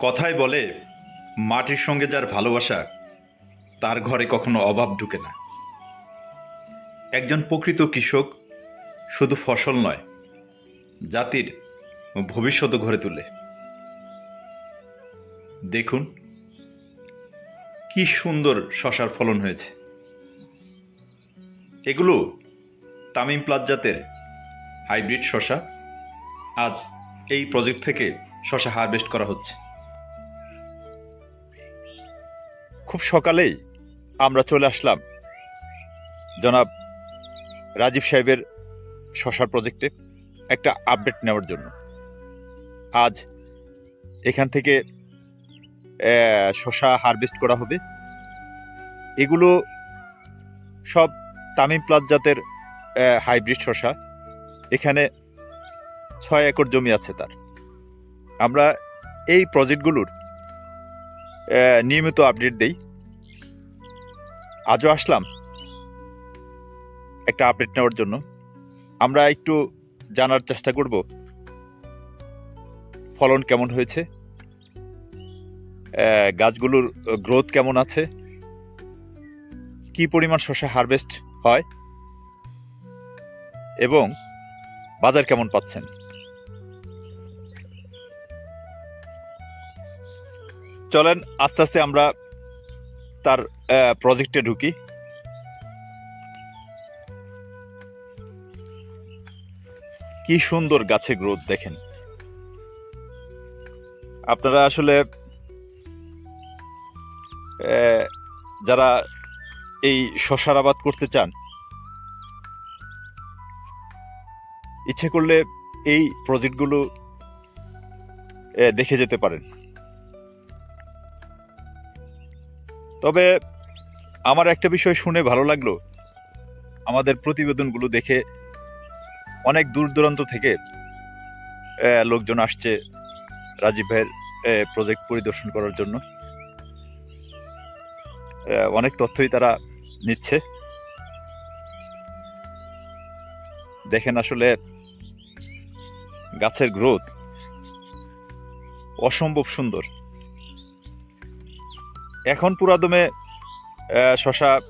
কথায় বলে, মাটির সঙ্গে যার ভালোবাসা, তার ঘরে কখনো অভাব ঢুকে না। একজন প্রকৃত কৃষক শুধু ফসল নয়, জাতির ভবিষ্যৎ গড়ে তোলে। দেখুন, কি সুন্দর শশার ফলন হয়েছে। এগুলো তামিম প্লাজ জাতের হাইব্রিড শশা। আজ এই প্রজেক্ট থেকে শশা হারভেস্ট করা হচ্ছে। খুব সকালেই আমরা চলে আসলাম জনাব রাজীব সাহেবের শশার প্রজেক্টে একটা আপডেট নেওয়ার জন্য। আজ এখান থেকে শশা হারভেস্ট করা হবে। এগুলো সব তামিম প্লাস জাতের হাইব্রিড শশা। এখানে ছয় একর জমি আছে তার। আমরা এই প্রজেক্টগুলোর নিয়মিত আপডেট দেই। আজও আসলাম একটা আপডেট নেওয়ার জন্য। আমরা একটু জানার চেষ্টা করব ফলন কেমন হয়েছে গাছগুলোর গ্রোথ কেমন আছে, কি পরিমাণ শসা হারভেস্ট হয়, এবং বাজার কেমন পাচ্ছেন। চলেন, আস্তে আস্তে আমরা তার প্রজেক্টে ঢুকি। কি সুন্দর গাছে গ্রোথ দেখেন। আপনারা আসলে যারা এই শশার আবাদ করতে চান, ইচ্ছে করলে এই প্রজেক্টগুলো দেখে যেতে পারেন। তবে আমার একটা বিষয় শুনে ভালো লাগল। আমাদের প্রতিবেদনগুলো দেখে অনেক দূর দূরান্ত থেকে লোকজন আসছে রাজীব ভাইয়ের প্রজেক্ট পরিদর্শন করার জন্য। অনেক তথ্যই তারা নিচ্ছে। দেখেন আসলে গাছের গ্রোথ অসম্ভব সুন্দর। এখন পুরাদমে শশা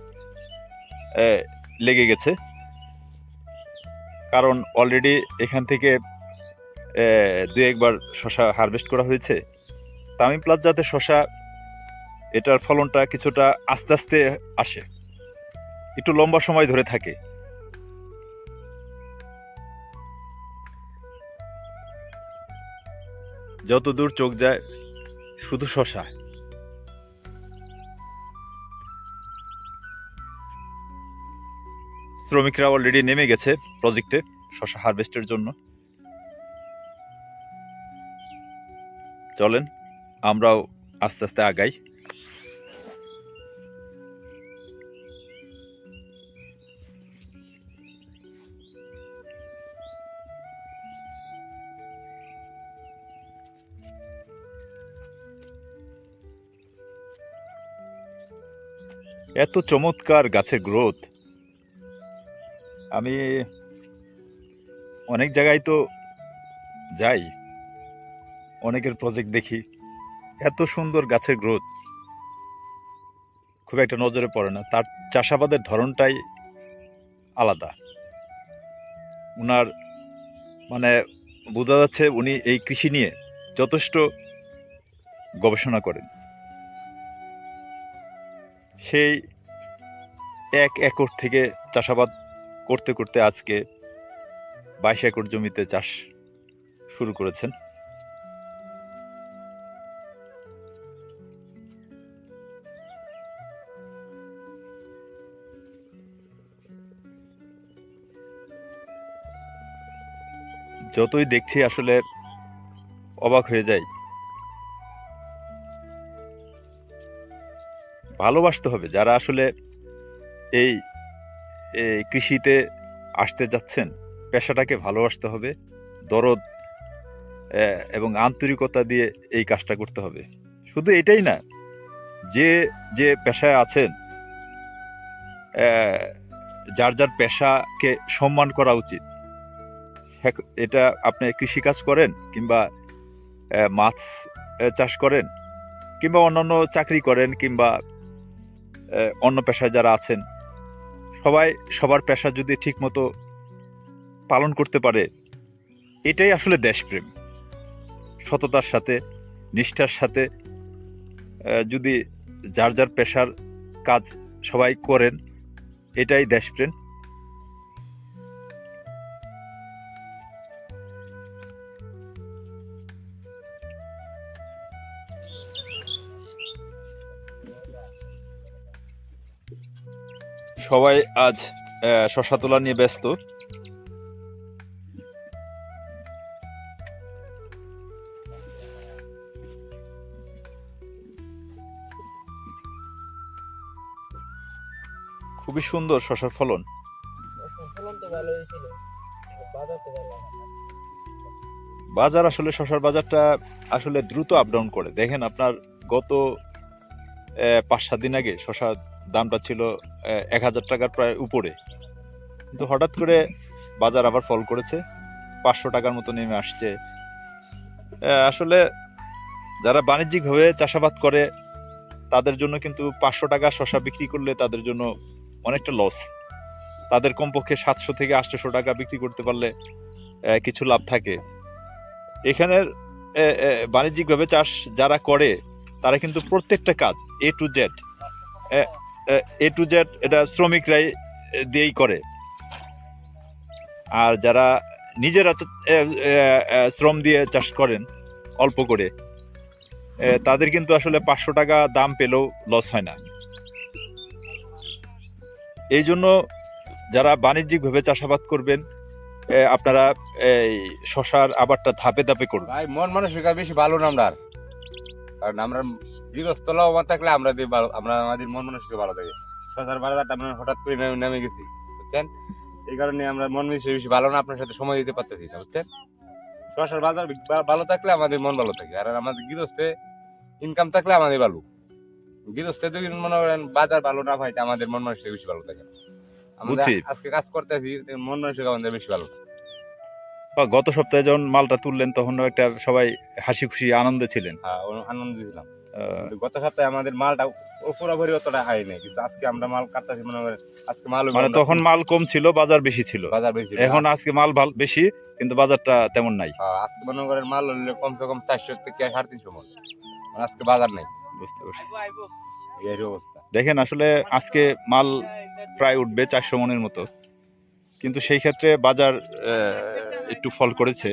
লেগে গেছে। কারণ অলরেডি এখান থেকে দু একবার শশা হারভেস্ট করা হয়েছে। তামিম প্লাস জাতের শশা, এটার ফলনটা কিছুটা আস্তে আস্তে আসে। একটু লম্বা সময় ধরে থাকে। যত দূর চোখ যায়, শুধু শশা। শ্রমিকরা অলরেডি নেমে গেছে প্রজেক্টে শশা হারভেস্টের জন্য। চলেন, আমরাও আস্তে আস্তে আগাই। এত চমৎকার গাছের গ্রোথ আমি অনেক জায়গায় তো যাই, অনেকের প্রজেক্ট দেখি। এত সুন্দর গাছের গ্রোথ খুব একটা নজরে পড়ে না। তার চাষাবাদের ধরনটাই আলাদা। উনার মানে বোঝা যাচ্ছে উনি এই কৃষি নিয়ে যথেষ্ট গবেষণা করেন। সেই এক একর থেকে চাষাবাদ করতে করতে আজকে বাইশ একর জমিতে চাষ শুরু করেছেন। যতই দেখছি আসলে অবাক হয়ে যাই। ভালোবাসতে হবে যারা আসলে এই কৃষিতে আসতে যাচ্ছেন পেশাটাকে ভালোবাসতে হবে দরদ এবং আন্তরিকতা দিয়ে এই কাজটা করতে হবে। শুধু এটাই না যে যে পেশায় আছেন যার যার পেশাকে সম্মান করা উচিত হ্যাঁ, এটা আপনি কৃষিকাজ করেন কিংবা মাছ চাষ করেন কিংবা অন্যান্য চাকরি করেন কিংবা অন্য পেশায় যারা আছেন সবাই সবার পেশা যদি ঠিক মতো পালন করতে পারে, এটাই আসলে দেশপ্রেম। সততার সাথে, নিষ্ঠার সাথে যদি যার যার পেশার কাজ সবাই করেন, এটাই দেশপ্রেম। সবাই আজ শশা তোলা নিয়ে ব্যস্ত। খুবই সুন্দর শশার ফলন। বাজার আসলে শশার বাজারটা আসলে দ্রুত আপ ডাউন করে। দেখেন আপনার গত পাঁচ সাত দিন আগে শশার দামটা ছিল এক হাজার টাকার প্রায় উপরে। কিন্তু হঠাৎ করে বাজার আবার ফল করেছে, পাঁচশো টাকার মতো নেমে আসছে। আসলে যারা বাণিজ্যিকভাবে চাষাবাদ করে, তাদের জন্য কিন্তু পাঁচশো টাকা শশা বিক্রি করলে তাদের জন্য অনেকটা লস তাদের কমপক্ষে সাতশো থেকে আটশোশো টাকা বিক্রি করতে পারলে কিছু লাভ থাকে। এখানের বাণিজ্যিকভাবে চাষ যারা করে, তারা কিন্তু প্রত্যেকটা কাজ A to Z A to Z এটা শ্রমিকরাই দিয়েই করে। আর যারা নিজেরা শ্রম দিয়ে চাষ করেন, অল্প করে তাদের কিন্তু আসলে পাঁচশো টাকা দাম পেলেও লস হয় না। এই জন্য যারা বাণিজ্যিকভাবে চাষাবাদ করবেন আপনারা এই শশার আবারটা ধাপে ধাপে করবেন ভাই, মন মানসিকতা বেশি ভালো না আমরা কারণ আমরা গৃহস্থ লাভবান থাকলে আমরা দিয়ে ভালো আমরা আমাদের মন মানসিকতা ভালো থাকে। সরকার বাজারটা আমরা হঠাৎ করে নেমে নেমে গেছি বুঝছেন? এই কারণে আমরা মন মানসিকতা বেশি ভালো না আপনার সাথে সময় দিতে পারতেছি না বুঝছেন? শশার বাজার ভালো থাকলে আমাদের মন ভালো থাকে আর আমাদের গৃহস্থে ইনকাম থাকলে আমাদের ভালো। গৃহস্থে যদি মনে করেন বাজার ভালো না হয় আমাদের মন মানসিকতা বেশি ভালো থাকে। আমরা। আজকে কাজ করতেছি মন মানসিকতা আমাদের বেশি ভালো বা গত সপ্তাহে যখন মালটা তুললেন তখন একটা সবাই হাসি খুশি আনন্দে ছিলেন। হ্যাঁ, আনন্দ কিন্তু গত সপ্তাহে আমাদের মালটা পুরোপুরি অতটা হাই নেই কিন্তু আজকে আমরা মাল কাটতেছি মনে করেন আজকে মাল মানে তখন মাল কম ছিল বাজার বেশি ছিল। বাজার বেশি এখন আজকে মাল ভালো বেশি কিন্তু বাজারটা তেমন নাই। হ্যাঁ, আজকে মনে করেন মাল হলে কমসে কম চারশো থেকে সাড়ে তিনশো মন মানে আজকে বাজার নেই। বুঝতে পারছি। এই অবস্থা। দেখেন আসলে আজকে মাল প্রায় উঠবে চারশো মনের মতো। কিন্তু সেই ক্ষেত্রে বাজার একটু ফল করেছে।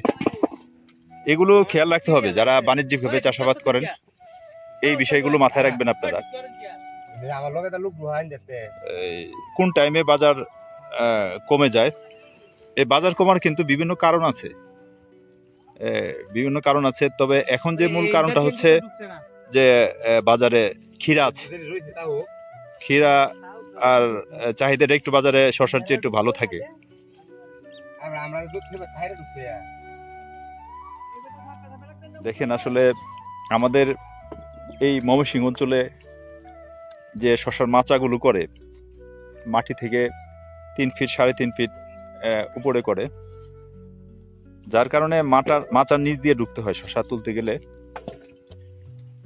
এগুলো খেয়াল রাখতে হবে যারা বাণিজ্যিকভাবে চাষাবাদ করেন। এই বিষয়গুলো মাথায় রাখবেন আপনারা। কোন টাইমে বাজার কমে যায় এই বাজার কমার কিন্তু বিভিন্ন কারণ আছে। বিভিন্ন কারণ আছে তবে এখন যে মূল কারণটা হচ্ছে যে বাজারে ক্ষীরা আছে। ক্ষীরা আর চাহিদাটা একটু বাজারে শশার চেয়ে একটু ভালো থাকে। দেখেন আসলে আমাদের এই ময়মনসিংহ অঞ্চলে যে শশার মাচাগুলো করে, মাটি থেকে তিন ফিট সাড়ে তিন ফিট উপরে করে, যার কারণে মাটার, মাচার নিচ দিয়ে ঢুকতে হয় শশা তুলতে গেলে।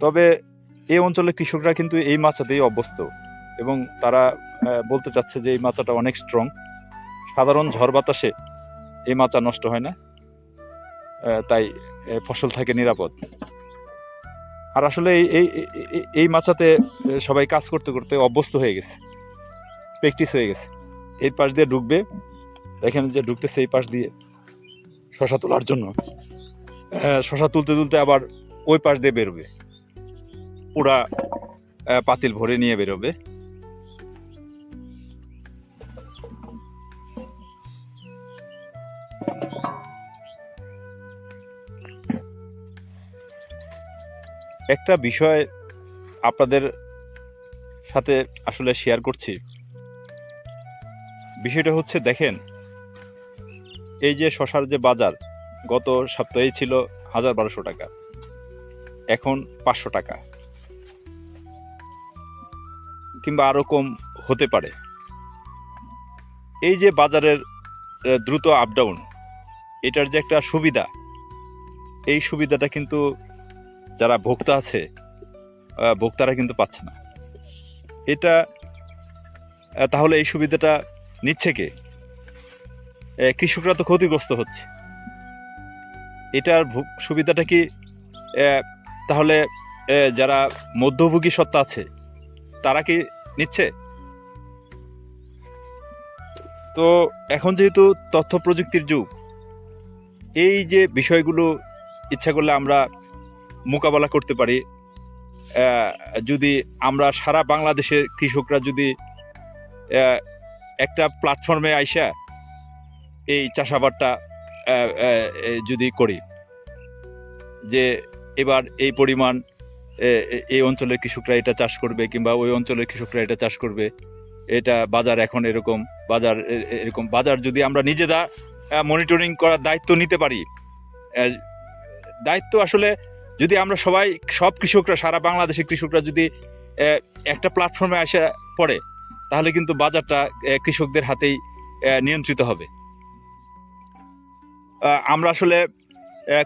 তবে এই অঞ্চলের কৃষকরা কিন্তু এই মাচাতেই অভ্যস্ত এবং তারা বলতে চাচ্ছে যে এই মাচাটা অনেক স্ট্রং সাধারণ ঝড় বাতাসে এই মাচা নষ্ট হয় না তাই ফসল থাকে নিরাপদ। আর আসলে এই এই মাচাতে সবাই কাজ করতে করতে অভ্যস্ত হয়ে গেছে। প্র্যাকটিস হয়ে গেছে। এই পাশ দিয়ে ঢুকবে। এখানে যে ঢুকতেছে এই পাশ দিয়ে শশা তোলার জন্য। শশা তুলতে তুলতে আবার ওই পাশ দিয়ে বেরোবে। পুরা পাতিল ভরে নিয়ে বেরোবে। একটা বিষয় আপনাদের সাথে আসলে শেয়ার করছি। বিষয়টা হচ্ছে দেখেন, এই যে শশার যে বাজার, গত সপ্তাহে ছিল হাজার বারোশো টাকা, এখন পাঁচশো টাকা। কিংবা আরও কম হতে পারে। এই যে বাজারের দ্রুত আপডাউন এটার যে একটা সুবিধা, এই সুবিধাটা কিন্তু যারা ভোক্তা আছে ভোক্তারা কিন্তু পাচ্ছে না। এটা তাহলে এই সুবিধাটা নিচ্ছে কে? কৃষকরা তো ক্ষতিগ্রস্ত হচ্ছে। এটার সুবিধাটা কি তাহলে যারা মধ্যভোগী সত্তা আছে, তারা কি নিচ্ছে? তো এখন যেহেতু তথ্য প্রযুক্তির যুগ, এই যে বিষয়গুলো ইচ্ছা করলে আমরা মোকাবেলা করতে পারি। যদি আমরা সারা বাংলাদেশের কৃষকরা যদি একটা প্ল্যাটফর্মে আইসা এই চাষাবাদটা যদি করি, যে এবার এই পরিমাণ এই অঞ্চলের কৃষকরা এটা চাষ করবে কিংবা ওই অঞ্চলের কৃষকরা এটা চাষ করবে, এটা বাজার এখন এরকম, বাজার এরকম, বাজার যদি আমরা নিজেরা মনিটরিং করার দায়িত্ব নিতে পারি দায়িত্ব আসলে যদি আমরা সবাই, সব কৃষকরা, সারা বাংলাদেশের কৃষকরা যদি একটা প্ল্যাটফর্মে আসা, পড়ে, তাহলে কিন্তু বাজারটা কৃষকদের হাতেই নিয়ন্ত্রিত হবে। আমরা আসলে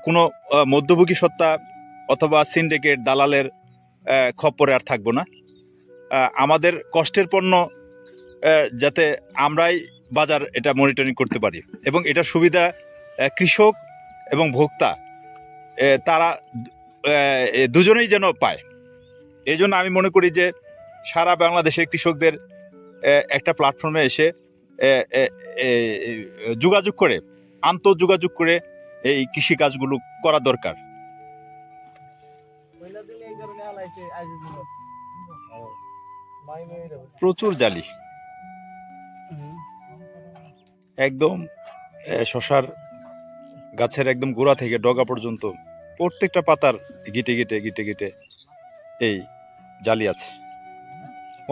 কোনো মধ্যভোগী সত্তা অথবা সিন্ডিকেট দালালের খপ্পরে আর থাকব না। আমাদের কষ্টের পণ্য যাতে আমরাই বাজার এটা মনিটরিং করতে পারি। এবং এটার সুবিধা কৃষক এবং ভোক্তা তারা দুজনেই যেন পায়। এই জন্য আমি মনে করি যে সারা বাংলাদেশের কৃষকদের একটা প্ল্যাটফর্মে এসে যোগাযোগ করে, আন্তঃযোগাযোগ করে এই কৃষিকাজগুলো করা দরকার। প্রচুর জালি। একদম শশার গাছের একদম গোড়া থেকে ডগা পর্যন্ত প্রত্যেকটা পাতার গিটে গিটে গিটে গিটে এই জালি আছে।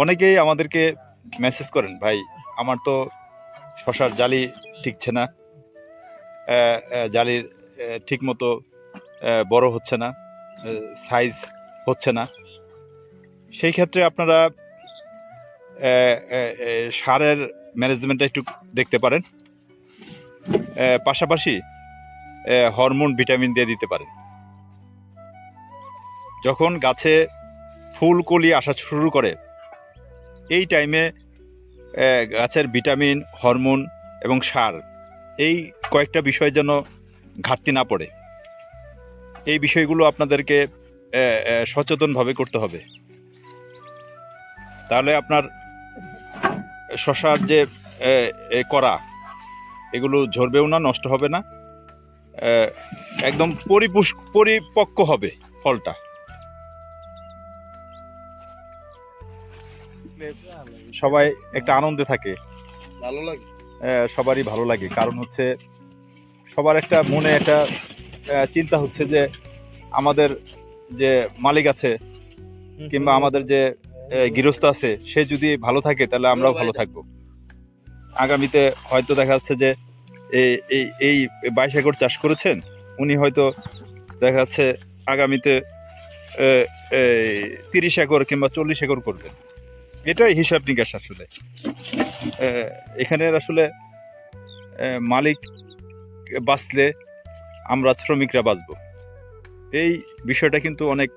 অনেকেই আমাদেরকে মেসেজ করেন, ভাই, আমার তো শশার জালি ঠিকছে না জালির ঠিক মতো বড় হচ্ছে না সাইজ হচ্ছে না। সেই ক্ষেত্রে আপনারা সারের ম্যানেজমেন্টটা একটু দেখতে পারেন। পাশাপাশি হরমোন ভিটামিন দিয়ে দিতে পারেন। যখন গাছে ফুল কলি আসা শুরু করে, এই টাইমে গাছের ভিটামিন হরমোন এবং সার, এই কয়েকটা বিষয় যেন ঘাটতি না পড়ে। এই বিষয়গুলো আপনাদেরকে সচেতনভাবে করতে হবে। তাহলে আপনার শশার যে করা এগুলো ঝরবেও না, নষ্ট হবে না। একদম পরিপুষ, পরিপক্ক হবে ফলটা। সবাই একটা আনন্দে থাকে। ভালো লাগে? সবারই ভালো লাগে। কারণ হচ্ছে সবার একটা মনে একটা চিন্তা হচ্ছে যে আমাদের যে মালিক আছে কিংবা আমাদের যে গৃহস্থ আছে সে যদি ভালো থাকে তাহলে আমরাও ভালো থাকব। আগামীতে হয়তো দেখা যাচ্ছে যে এই এই বাইশ একর চাষ করেছেন উনি হয়তো দেখা যাচ্ছে আগামীতে তিরিশ একর কিংবা চল্লিশ একর করবেন। এটাই হিসাব নিকাশ আসলে। আহ, এখানে আসলে মালিক বাঁচলে আমরা শ্রমিকরা বাঁচব। এই বিষয়টা কিন্তু অনেক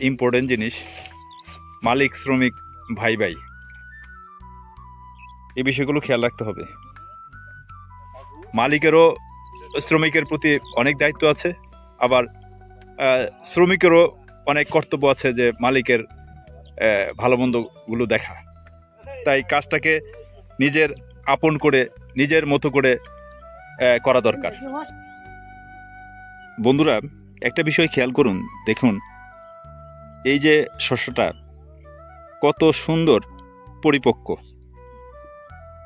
ইম্পর্টেন্ট জিনিস। মালিক শ্রমিক ভাই ভাই। এই বিষয়গুলো খেয়াল রাখতে হবে। মালিকেরও শ্রমিকের প্রতি অনেক দায়িত্ব আছে। আবার শ্রমিকেরও অনেক কর্তব্য আছে যে মালিকের ভালো মন্দগুলো দেখা। তাই কাজটাকে নিজের আপন করে, নিজের মতো করে করা দরকার। বন্ধুরা, একটা বিষয় খেয়াল করুন, দেখুন। এই যে শস্যটা, কত সুন্দর পরিপক্ক,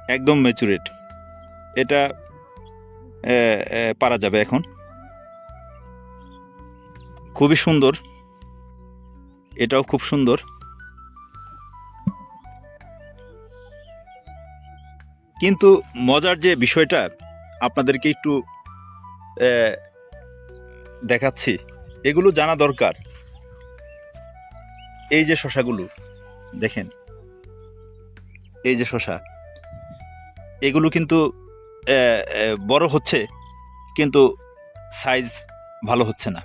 একদম ম্যাচুরেট এটা পারা যাবে এখন। খুবই সুন্দর। এটাও খুব সুন্দর। কিন্তু মজার যে বিষয়টা, আপনাদেরকে একটু দেখাচ্ছি। এগুলো জানা দরকার। এই যে শশাগুলো, দেখেন। এই যে শশা। এগুলো কিন্তু বড় হচ্ছে, কিন্তু সাইজ ভালো হচ্ছে না।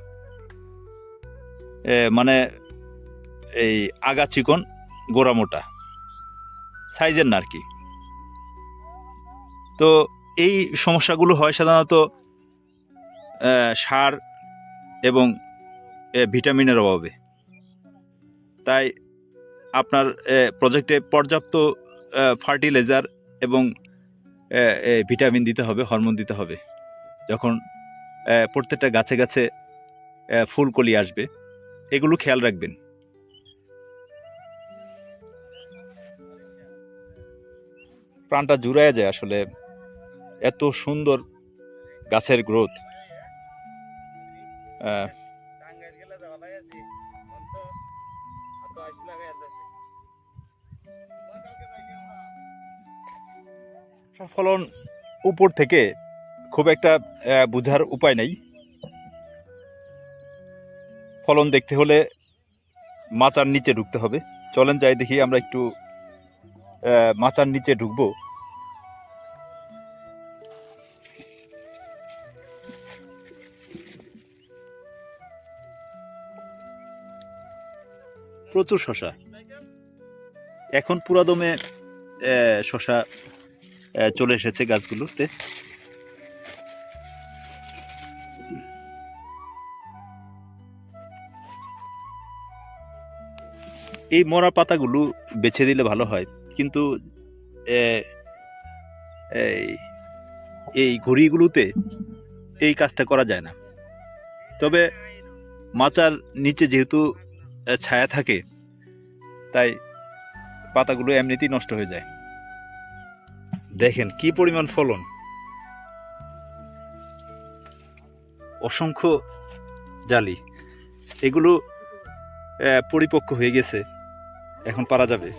মানে এই আগা চিকন, গোড়া মোটা। সাইজের না আর কি। তো এই সমস্যাগুলো হয় সাধারণত সার এবং ভিটামিনের অভাবে। তাই আপনার প্রজেক্টে পর্যাপ্ত ফার্টিলাইজার এবং ভিটামিন দিতে হবে, হরমোন দিতে হবে। যখন প্রত্যেকটা গাছে গাছে ফুলকলি আসবে, এগুলো খেয়াল রাখবেন। প্রাণটা জুড়ায় যায় আসলে। এত সুন্দর গাছের গ্রোথ ফলন উপর থেকে খুব একটা বোঝার উপায় নেই। ফলন দেখতে হলে মাচার নিচে ঢুকতে হবে। চলেন যাই দেখি আমরা একটু মাচার নিচে ঢুকবো। প্রচুর শশা। এখন পুরাদমে শশা চলে এসেছে গাছগুলোতে। এই মরা পাতাগুলো বেছে দিলে ভালো হয়, কিন্তু এই ঘড়িগুলোতে এই কাজটা করা যায় না। তবে মাচার নিচে যেহেতু ছায়া থাকে তাই পাতাগুলো এমনিতেই নষ্ট হয়ে যায়। দেখেন কি পরিমাণ ফলন। অসংখ্য জালি। এগুলো পরিপক্ক হয়ে গেছে। এখন পারা যাবে।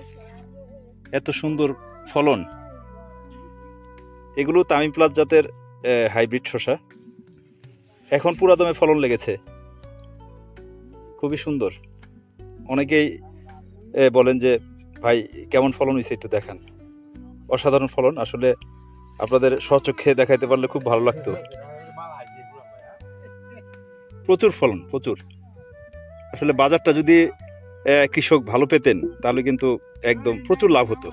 এত সুন্দর ফলন। এগুলো তামিম প্লাস জাতের হাইব্রিড শসা। এখন পুরা দমে ফলন লেগেছে। খুবই সুন্দর। অনেকেই বলেন যে, ভাই, কেমন ফলন হয়েছে একটু দেখান। অসাধারণ ফলন। আসলে আপনাদের স্বচক্ষে দেখাইতে পারলে খুব ভালো লাগতো। প্রচুর ফলন, প্রচুর। আসলে বাজারটা যদি কৃষক ভালো পেতেন, তাহলে কিন্তু একদম প্রচুর লাভ হতো।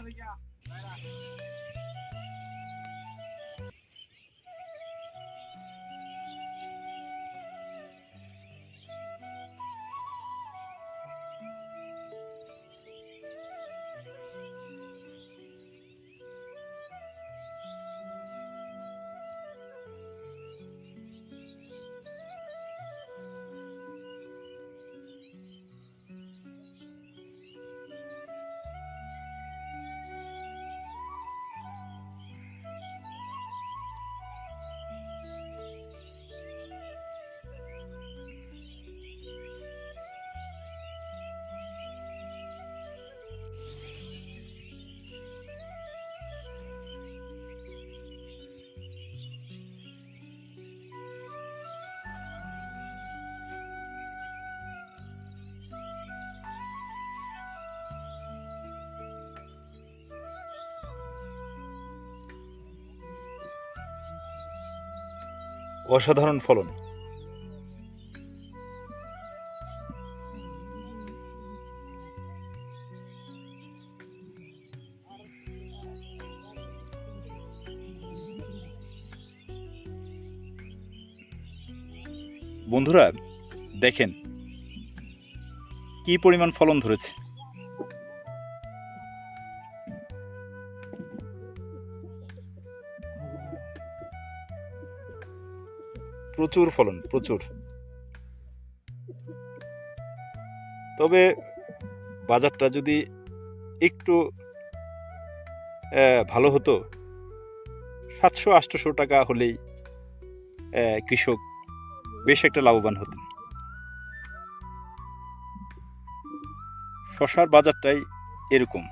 অসাধারণ ফলন। বন্ধুরা দেখেন কি পরিমাণ ফলন ধরেছে। প্রচুর ফলন, প্রচুর। তবে বাজারটা যদি একটু ভালো হতো, সাতশো আটশোশো টাকা হলেই কৃষক বেশ একটা লাভবান হতেন। শশার বাজারটাই এরকম।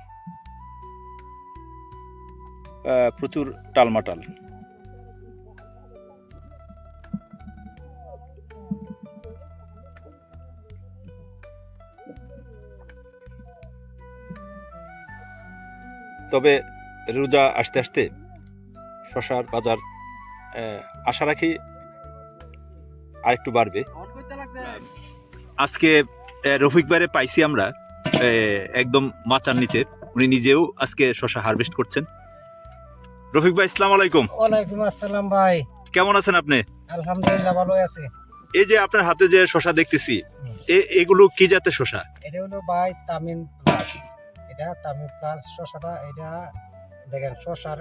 প্রচুর টালমাটাল। তবে রোজা আসতে আসতে শশার বাজার আশা রাখি আরেকটু বাড়বে। আজকে রফিক ভাইরে পাইছি আমরা একদম মাচার নিচে। উনি নিজেও আজকে শশা হারভেস্ট করছেন। রফিক ভাই আসসালামু আলাইকুম। ওয়ালাইকুম আসসালাম ভাই। কেমন আছেন আপনি? আলহামদুলিল্লাহ ভালো আছি। এই যে আপনার হাতে যে শশা দেখতেছি এ- এগুলো কি জাতের শশা? এটা হলো ভাই তামিম প্লাস এটা তামিম প্লাস শশাটা এটা দেখেন শশার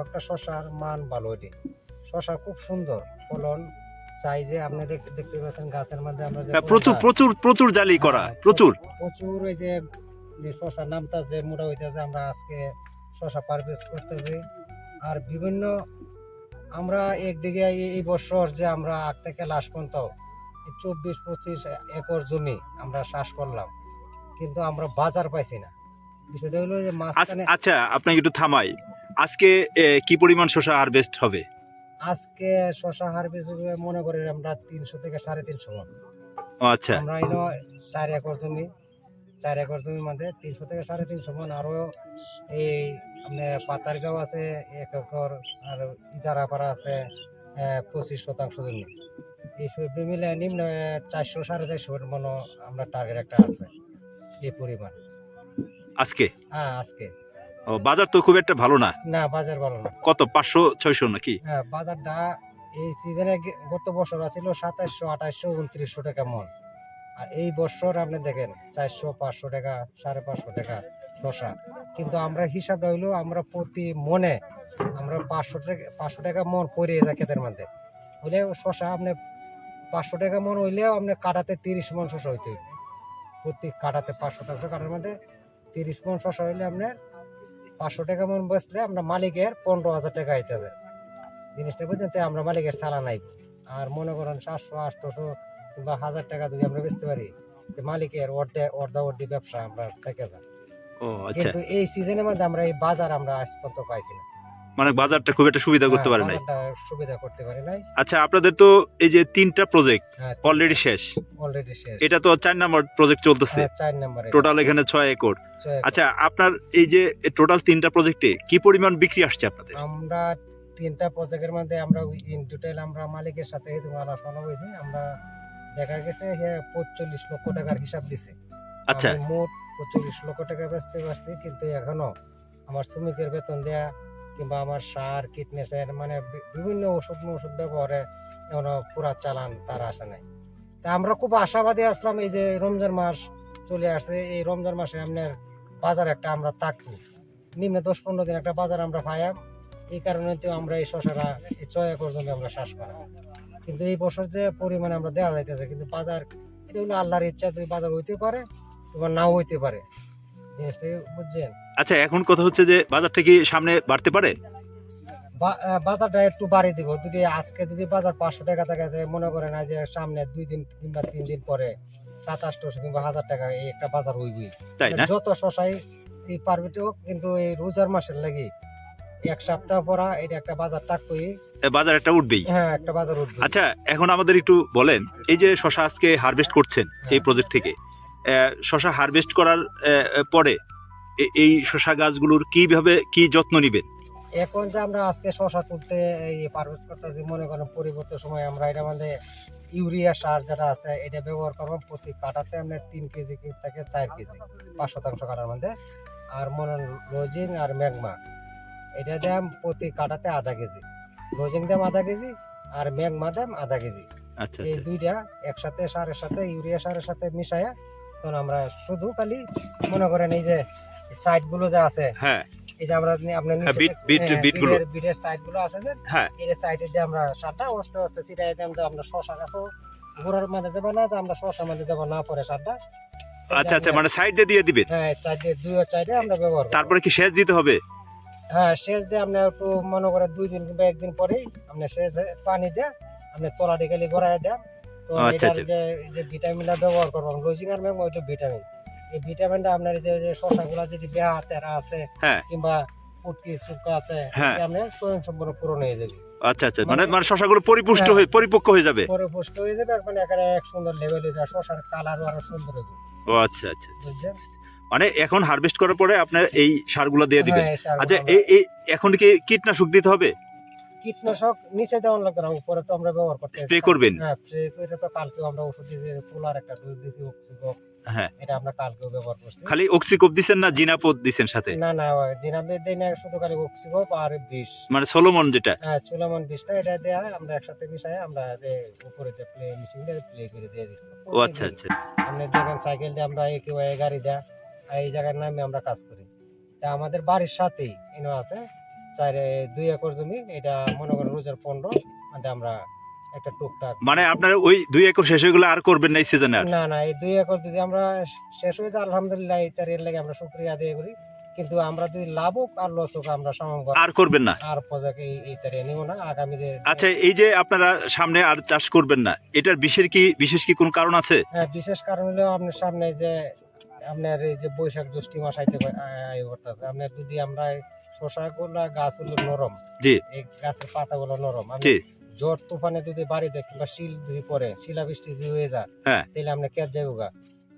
একটা শশার মান ভালো এটি। শশা খুব সুন্দর ফলন চাই যে আপনি দেখ- দেখতে পাচ্ছেন গাছের মধ্যে আমরা হ্যাঁ, প্রচুর প্রচুর প্রচুর জালি করা হ্যাঁ, প্রচুর। প্রচুর ওই যে শশা নামতাছে মোটা হইতেছে আমরা আজকে শশা পারভেস্ট করতেছি। আর বিভিন্ন আমরা একদিকে এই- এই বছর যে আমরা আগ থেকে লাস্ট পর্যন্ত চব্বিশ পঁচিশ একর জমি আমরা চাষ করলাম। কিন্তু আমরা বাজার পাইছি না। বিষয়টা হলো যে মাঝখানে আচ্ছা আপনাকে একটু থামাই। আজকে কি পরিমাণ শশা হারভেস্ট হবে? আজকে শশা হারভেস্ট হবে মনে করি আমরা তিনশো থেকে সাড়ে তিনশো মন। ও, আচ্ছা। আমরা এনে চার একর জমি চার একর জমির মধ্যে তিনশো থেকে সাড়ে তিনশো মন। আরও এই আপনার পাতারগাঁও আছে এক একর আর ইজারাপাড়া আছে পঁচিশ শতাংশ জমি। এই সব মিলে নিম্ন চারশো সাড়ে চারশো মন আমরা টার্গেট একটা আছে এই পরিমাণ। আজকে? হ্যাঁ আজকে। ও, বাজার তো খুব একটা ভালো না। না বাজার ভালো না। কত পাঁচশো ছয়শো নাকি? হ্যাঁ বাজারটা এই সিজনে গত বছর আছিল সাতাশশো আঠাশশো উনত্রিশশো টাকা মন। আর এই বছর আপনি দেখেন চারশো পাঁচশো টাকা সাড়ে পাঁচশো টাকা শশা কিন্তু আমরা হিসাবটা হইল আমরা প্রতি মনে আমরা পাঁচশো টাকা পাঁচশো টাকা মন পড়ে যায় ক্ষেতের মধ্যে। হইলে শশা আপনি পাঁচশো টাকা মন হইলেও আপনি কাটাতে তিরিশ মন শশা হইতে প্রতি কাটাতে পাঁচ শতাংশ কাটার মধ্যে তিরিশ মন শশা হইলে আপনার পাঁচশো টাকা মন বসলে আমরা মালিকের পনেরো হাজার টাকা হইতেছে জিনিসটা বুঝছেন? তাই আমরা মালিকের চালান নাই। আর মনে করেন সাতশো আটশোশো কিংবা হাজার টাকা যদি আমরা বেচতে পারি মালিকের অর্ধে অর্ধা অর্ধি ব্যবসা আমরা থেকে যায়। আচ্ছা। কিন্তু এই সিজনের মধ্যে আমরা এই বাজার আমরা আজ পর্যন্ত পাইছি না। মানে বাজারটা খুব একটা সুবিধা করতে হ্যাঁ, পারে নাই? সুবিধা করতে পারে নাই। আচ্ছা আপনাদের তো এই যে তিনটা প্রজেক্ট হ্যাঁ অলরেডি শেষ। অলরেডি শেষ। এটা তো চার নাম্বার প্রজেক্ট চলতেছে। হ্যাঁ, চার নম্বরে। টোটাল এখানে ছয় একর। আচ্ছা আপনার এই যে টোটাল তিনটা প্রজেক্টে কি পরিমাণ বিক্রি আসছে আপনাদের? আমরা তিনটা প্রজেক্টের মধ্যে আমরা ইন টোটাল আমরা মালিকের সাথে আলোচনা হয়েছে আমরা দেখা গেছে পঁচল্লিশ লক্ষ টাকার হিসাব দিছে। আচ্ছা। মোট পঁচিশ লক্ষ টাকা বেচতে পারছি কিন্তু এখনও আমার শ্রমিকের বেতন দেয়া কিংবা আমার সার কীটনাশক মানে বিভিন্ন ওষুধ ওষুধ ব্যবহারে এখনও পুরা চালান তার আসে নাই। তা আমরা খুব আশাবাদী আসলাম এই যে রমজান মাস চলে আসছে। এই রমজান মাসে আপনার বাজার একটা আমরা থাকব। নিম্নে দশ পনেরো দিন একটা বাজার আমরা পাইয়াম এই কারণে তো আমরা এই শশাটা এই একর জমি আমরা শ্বাস করা। কিন্তু এই বছর যে পরিমাণে আমরা দেওয়া যাইতেছে, কিন্তু বাজার এটা হলো আল্লাহর ইচ্ছা তুই বাজার হইতে পারে তোমার নাও হইতে পারে। জিনিসটা বুঝছেন? আচ্ছা এখন কথা হচ্ছে যে বাজারটা কি সামনে বাড়তে পারে? বাজারটা একটু বাড়িয়ে দিব। যদি আজকে যদি বাজার পাঁচশো টাকা থাকে মনে করেন না যে সামনে দুই দিন কিংবা তিন দিন পরে সাতাশশো কিংবা হাজার টাকা এই একটা বাজার হইবই। তাই না? যত শশাই এই পারবে তো কিন্তু এই রোজার মাসের লাগি এক সপ্তাহ পরা এটা একটা বাজার থাকতোই। বাজার একটা উঠবেই। হ্যাঁ একটা বাজার উঠবে। আচ্ছা এখন আমাদের একটু বলেন এই যে শশা আজকে হারভেস্ট করছেন এই হ্যাঁ। প্রজেক্ট থেকে শশা হারভেস্ট করার পরে এই শশা গাছগুলোর কীভাবে কি যত্ন নিবেন? এখন যে আমরা আজকে শশা তুলতে এই পারভেজ করতেছি মনে করেন পরিবর্তন সময় আমরা এটা মধ্যে ইউরিয়া সার যেটা আছে এটা ব্যবহার করব প্রতি কাটাতে আমরা তিন কেজি থেকে চার কেজি পাঁচ শতাংশ কাটার মধ্যে। আর মনে রোজিং আর ম্যাগমা এটা দাম প্রতি কাটাতে আধা কেজি। রোজিং দাম আধা কেজি আর ম্যাগমা দাম আধা কেজি। আচ্ছা এই আচ্ছা। দুইটা একসাথে সারের সাথে ইউরিয়া সারের সাথে মিশায়া তখন আমরা শুধু খালি মনে করেন এই যে সাইডগুলো যে আছে হ্যাঁ। এই যে আমরা আপনি- বিট- বিট- হ্যাঁ, বিটগুলো। বিটের- সাইডগুলো আছে যে হ্যাঁ। এর সাইডে দিয়ে আমরা সারটা আস্তে আস্তে ছিটাই দিলাম যে আমরা শশা গাছও গোড়ার মধ্যে যাব না যে আমরা শশার মধ্যে যাব না পরে সারটা। আচ্ছা আচ্ছা মানে সাইডে দিয়ে দিবেন? হ্যাঁ সাইডে দুই সাইডে আমরা ব্যবহার তারপরে কি সেচ দিতে হবে? হ্যাঁ শেষ দিয়ে আমরা একটু মনে করে দুই দিন কিংবা একদিন পরেই আমরা শেষ পানি দিয়ে আমরা তলা ডিকালি গড়াই দেয়। তো আচ্ছা, এটার আচ্ছা। যে ভিটামিনটা ব্যবহার করব রোজিং আর ম্যাম ওইটা ভিটামিন এই ভিটামিনটা আপনার যে যে শশাগুলা যদি বেহা তেরা আছে হ্যাঁ। কিংবা পুটকি আছে। এটা আপনার স্বয়ং সম্পূর্ণ পূরণ হয়ে যাবে আচ্ছা আচ্ছা। মানে মানে- মানে শশাগুলো পরিপুষ্ট হ্যাঁ। হয়ে পরিপক্ক হয়ে যাবে? পরে পুষ্ট হয়ে যাবে এখানে এক সুন্দর লেভেল হয়ে শশার কালারও আরও সুন্দর হবে। ও আচ্ছা আচ্ছা বুঝছেন? মানে এখন হারভেস্ট করার পরে আপনার এই সারগুলো দিয়ে দিবেন? হ্যাঁ, সারগুলো আচ্ছা এই এখন কি কীটনাশক দিতে হবে? কীটনাশক নিচে দেওয়ান লাগবে না উপরে তো আমরা ব্যবহার করতে স্প্রে করবেন? হ্যাঁ স্প্রে করে তো কালকে আমরা ওষুধ দিয়েছি পোলার একটা ডোজ দিয়েছি হ্যাঁ। এটা আমরা কালকেও ব্যবহার করছি। খালি অক্সিকোপ দিছেন না জিনাপোত দিছেন সাথে? না না জিনাবে দেই না শুধু খালি অক্সিগোপ আর বিষ। মানে সোলোমন যেটা? হ্যাঁ চুলামন বিষটা এটা দেয়া আমরা একসাথে মিশাই আমরা উপরে প্লে মেশিন দিয়ে প্লে করে দিয়ে দিচ্ছি ও আচ্ছা আচ্ছা। আপনি দেখেন সাইকেল দিয়ে আমরা কেউ এই গাড়ি দেয়া আর এই জায়গার নামে আমরা কাজ করি। তা আমাদের বাড়ির সাথেই ইনো আছে চার দুই একর জমি এটা মনে করেন রোজার পনেরো আমরা একটা টুকটাক। মানে আপনার ওই দুই একর শেষ হয়ে গেলে আর করবেন না এই সিজনে আর? না না এই দুই একর যদি আমরা শেষ হয়ে যায় আলহামদুলিল্লাহ এটার এর লাগে আমরা শুক্রিয়া আদায় করি। কিন্তু আমরা যদি লাভ হোক আর লস হোক আমরা সমান আর করবেন না? আর প্রজাকে এই এই তারিখ নিব না আগামী আচ্ছা এই যে আপনারা সামনে আর চাষ করবেন না এটার বিশেষ কি বিশেষ কি কোনো কারণ আছে? হ্যাঁ বিশেষ কারণ হলো আপনার সামনে যে আপনার এই যে বৈশাখ জ্যৈষ্ঠ মাস আইতে আয় করতেছে। আপনার যদি আমরা শশা গুলা গাছ হলো নরম জি। এই গাছের পাতাগুলো নরম জি। ঝড় তুফানে যদি বাড়ি বাড়িতে কিংবা শিল যদি পড়ে শিলাবৃষ্টি যদি হয়ে যায় হ্যাঁ। তাহলে আপনি কেট যাইব গা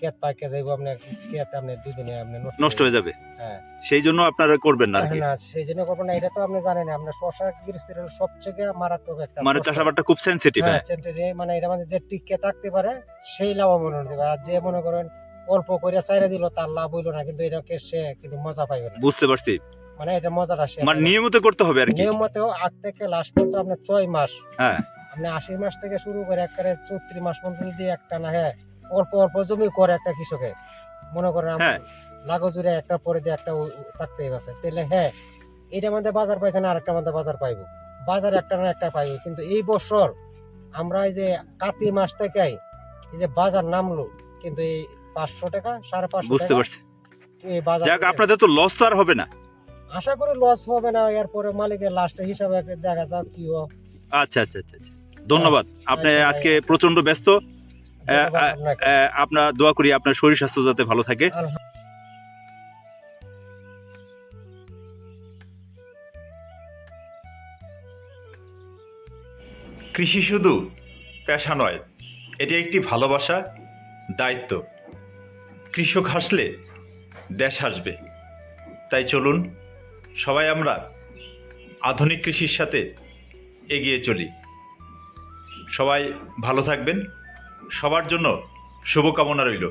কেট পাইকে যাইব আপনি কেট আপনি দুদিনে আপনি নষ্ট হয়ে যাবে। হ্যাঁ। সেই জন্য আপনারা করবেন না না সেই জন্য করবেন না এটা তো আপনি জানেন আপনার শশা গৃহস্থির সবচেয়ে মারাত্মক একটা মানে। চাষাবাদটা খুব সেন্সিটিভ হ্যাঁ, century, মানে এটা মানে যে টিকে থাকতে পারে সেই লাভবান হতে পারে। আর যে মনে করেন অল্প করে চাইরা দিল তার লাভ হইল না কিন্তু এটাকে সে কিন্তু মজা পাইবে না। বুঝতে পারছি। মানে এটা মজাটা সে মানে নিয়মিত করতে হবে আর কি। নিয়মিত আগ থেকে লাস্ট পর্যন্ত আপনার ছয় মাস। হ্যাঁ। আপনি আশি মাস থেকে শুরু করে একবারে চৌত্রিশ মাস পর্যন্ত যদি একটা না হ্যাঁ অল্প অল্প জমি করে একটা কৃষকে মনে করেন হ্যাঁ। লাগো জুড়ে একটা পরে দিয়ে একটা থাকতে গেছে। তাহলে হ্যাঁ মধ্যে বাজার পাইছে না আরেকটার মধ্যে বাজার পাইবো। বাজার একটা না একটা পাইবো। কিন্তু এই বছর আমরা এই যে কাতি মাস থেকে এই যে বাজার নামলো কিন্তু এই পাঁচশো টাকা সাড়ে পাঁচশো বুঝতে পারছি। এই বাজার যাক আপনাদের তো লস তো আর হবে না। আশা করি লস হবে না এরপরে মালিকের লাস্ট হিসাবে দেখা যাক কি হয়। আচ্ছা আচ্ছা আচ্ছা আচ্ছা। ধন্যবাদ। আপনি আচ্ছা, আজকে প্রচণ্ড ব্যস্ত। আপনার দোয়া করি আপনার শরীর স্বাস্থ্য যাতে ভালো থাকে। কৃষি শুধু পেশা নয় এটি একটি ভালোবাসা দায়িত্ব। কৃষক হাসলে দেশ হাসবে। তাই চলুন সবাই আমরা আধুনিক কৃষির সাথে এগিয়ে চলি। সবাই ভালো থাকবেন। সবার জন্য শুভকামনা রইল।